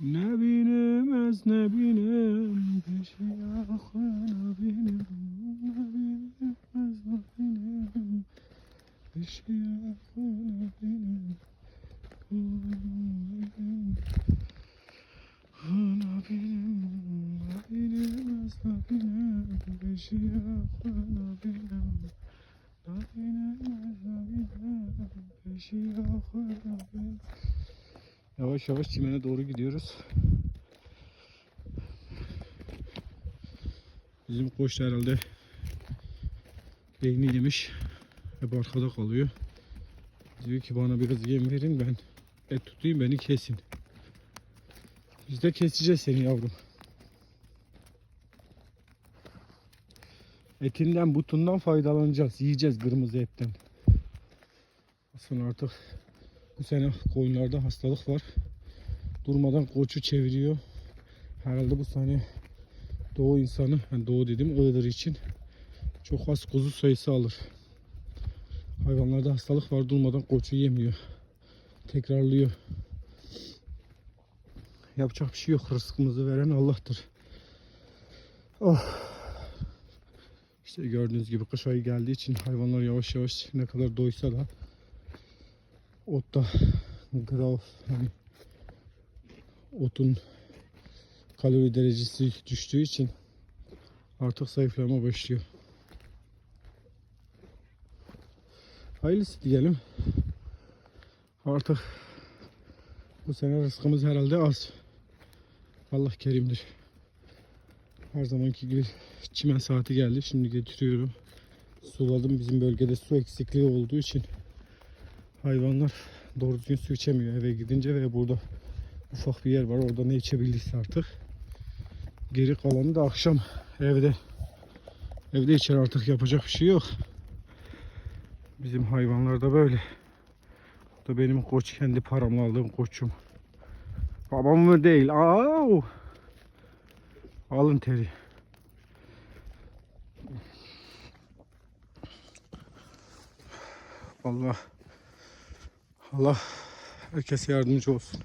Ne binemez ne binem peşi yakına benim Ne binemez ne binem peşi benim Ana benim ne binemez ne binem peşi yakına benim Ne binemez ne binem benim Yavaş yavaş çimene doğru gidiyoruz. Bizim koç herhalde beyni yemiş. Hep arkada kalıyor. Diyor ki bana biraz yem verin ben et tutayım beni kesin. Biz de keseceğiz seni yavrum. Etinden butundan faydalanacağız. Yiyeceğiz kırmızı etten. Aslında artık bu sene koyunlarda hastalık var. Durmadan koçu çeviriyor. Herhalde bu sene doğu insanı, yani doğu dedim Iğdır için çok az kuzu sayısı alır. Hayvanlarda hastalık var durmadan koçu yemiyor. Tekrarlıyor. Yapacak bir şey yok. Rızkımızı veren Allah'tır. Oh. İşte gördüğünüz gibi kış ayı geldiği için hayvanlar yavaş yavaş ne kadar doysa da otta gıda hani otun kalori derecesi düştüğü için artık zayıflama başlıyor. Hayırlısı diyelim. Artık bu sene rızkımız herhalde az. Allah kerimdir. Her zamanki gibi çimen saati geldi. Şimdi getiriyorum. Suladım. Bizim bölgede su eksikliği olduğu için hayvanlar doğru düzgün su içemiyor eve gidince ve burada ufak bir yer var orada ne içebildiyse artık. Geri kalanı da akşam evde evde içer artık yapacak bir şey yok. Bizim hayvanlar da böyle. Bu da benim koç kendi paramla aldığım koçum. Babam mı değil? Aa! Alın teri. Allah Allah herkese yardımcı olsun.